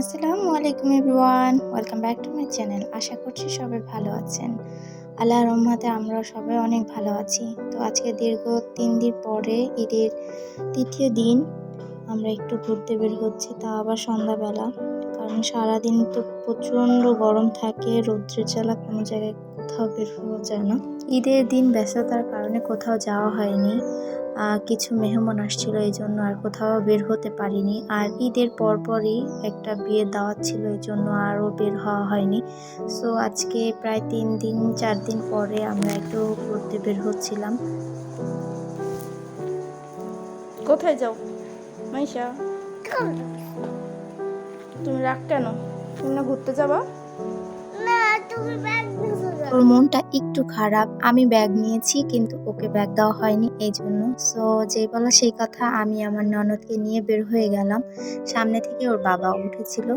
আসসালামু আলাইকুম everyone, welcome back to my channel. আশা করছি সবাই ভালো আছেন। আল্লাহর রহমতে আমরা সবাই অনেক ভালো আছি। তো আজকে দীর্ঘ তিন দিন পরে ঈদের তৃতীয় দিন, আমরা একটু ঘুরতে বের হচ্ছি তা আবার সন্ধ্যাবেলা। কারণ সারাদিন তো প্রচণ্ড গরম থাকে, রৌদ্রের জ্বালা কোনো জায়গায় কোথাও বের হওয়া যায় না। ঈদের দিন ব্যস্ততার কারণে কোথাও যাওয়া হয়নি। কিছু মেহমান আসছিল এই জন্য আর কোথাও বের হতে পারিনি। আর ঈদের পরপরই একটা বিয়ের দাওয়াত ছিল এই জন্য আরও বের হওয়া হয়নি। সো আজকে প্রায় তিন দিন চার দিন পরে আমরা একটু ঘুরতে বের হচ্ছিলাম। কোথায় যাও? মাইশা? তুমি রাগ কেন? তুমি না ঘুরতে যাবা? ওর মনটা একটু খারাপ। আমি ব্যাগ নিয়েছি কিন্তু ওকে ব্যাগ দেওয়া হয়নি এই জন্য সো যেই বলা সেই কথা আমি আমার ননদকে নিয়ে বের হয়ে গেলাম। সামনে থেকে ওর বাবা উঠেছিল।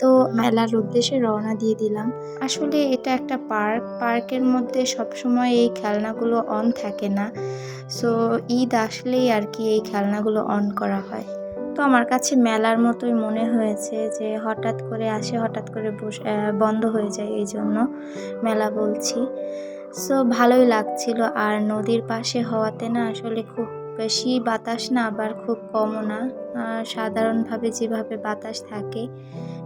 তো মেলার উদ্দেশ্যে রওনা দিয়ে দিলাম। আসলে এটা একটা পার্ক। পার্কের মধ্যে সবসময় এই খেলনাগুলো অন থাকে না। সো ঈদ আসলেই আর কি এই খেলনাগুলো অন করা হয়। তো আমার কাছে মেলার মতোই মনে হয়েছে যে হঠাৎ করে আসে, হঠাৎ করে বন্ধ হয়ে যায় এই জন্য মেলা বলছি। সো ভালোই লাগছিল। আর নদীর পাশে হওয়াতে না আসলে খুব বেশি বাতাস না, আবার খুব কমও না। সাধারণভাবে যেভাবে বাতাস থাকে,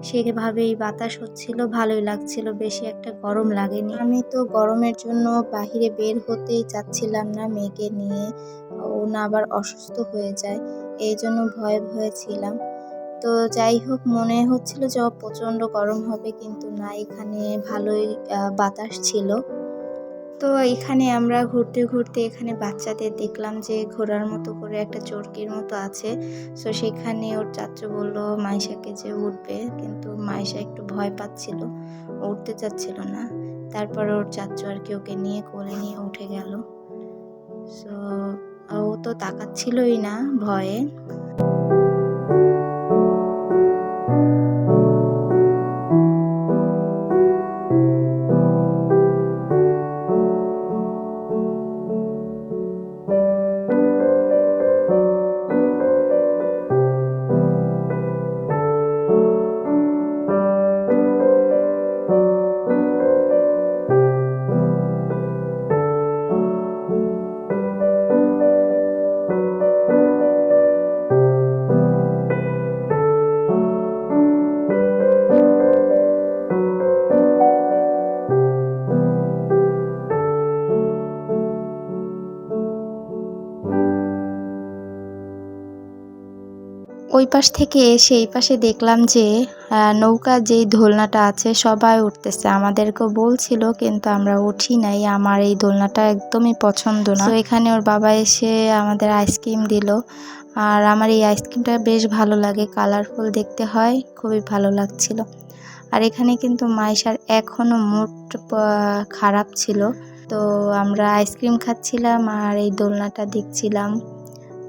সেভাবেই বাতাস হচ্ছিল, ভালোই লাগছিল, বেশি একটা গরম লাগেনি। আমি তো গরমের জন্য বাহিরে বের হতেই চাচ্ছিলাম না মেয়েকে নিয়ে, ও না আবার অসুস্থ হয়ে যায়, এই জন্য ভয়ে ভয়ে ছিলাম। তো যাই হোক, মনে হচ্ছিল যে প্রচণ্ড গরম হবে, কিন্তু না, এখানে ভালোই বাতাস ছিল। তো এখানে আমরা ঘুরতে ঘুরতে এখানে বাচ্চাদের দেখলাম যে ঘোরার মতো করে একটা চরকির মতো আছে। সো সেখানে ওর চাচু বলল, মাইশাকে যে উঠবে। কিন্তু মাইশা একটু ভয় পাচ্ছিল উঠতে চাচ্ছিল না। তারপর ওর চাচু আর কি ওকে নিয়ে কোলে নিয়ে উঠে গেল। সো ও তো তাকাচ্ছিলই না ভয়ে। ওই পাশ থেকে এসে এই পাশে দেখলাম যে নৌকা যেই দোলনাটা আছে সবাই উঠতেছে। আমাদেরকেও বলছিল, কিন্তু আমরা উঠি নাই। আমার এই দোলনাটা একদমই পছন্দ না। তো এখানে ওর বাবা এসে আমাদের আইসক্রিম দিল। আর আমার এই আইসক্রিমটা বেশ ভালো লাগে। কালারফুল দেখতে হয়, খুবই ভালো লাগছিল। আর এখানে কিন্তু মাইশার এখনও মুড খারাপ ছিল। তো আমরা আইসক্রিম খাচ্ছিলাম আর এই দোলনাটা দেখছিলাম।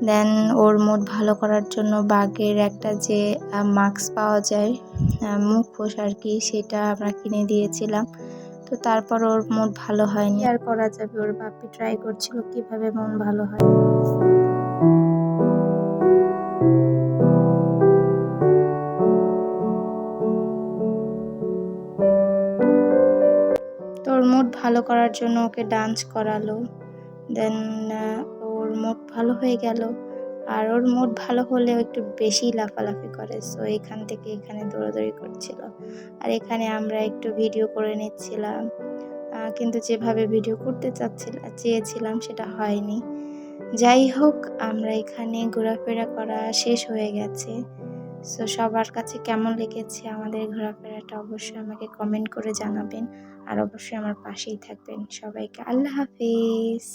দেন ওর মুড ভালো করার জন্য বাঘের একটা যে মাস্ক পাওয়া যায় মুখোশ আর কি সেটা আমরা কিনে দিয়েছিলাম। তো তারপর ওর মুড ভালো হয়নি। আর করা যাবে? ওর বাপি ট্রাই করছিল কীভাবে মন ভালো হয়। তো ওর মুড ভালো করার জন্য ওকে ডান্স করালো। দেন ওর মুড ভালো হয়ে গেল। আর ওর মুড ভালো হলেও একটু বেশি লাফালাফি করে। সো এখান থেকে এখানে দৌড়াদৌড়ি করছিল। আর এখানে আমরা একটু ভিডিও করে নিচ্ছিলাম। কিন্তু যেভাবে ভিডিও করতে চাচ্ছিলাম চেয়েছিলাম সেটা হয়নি। যাই হোক, আমরা এখানে ঘোরাফেরা করা শেষ হয়ে গেছে। সো সবার কাছে কেমন লেগেছে আমাদের ঘোরাফেরাটা অবশ্যই আমাকে কমেন্ট করে জানাবেন। আর অবশ্যই আমার পাশেই থাকবেন। সবাইকে আল্লাহ হাফিজ।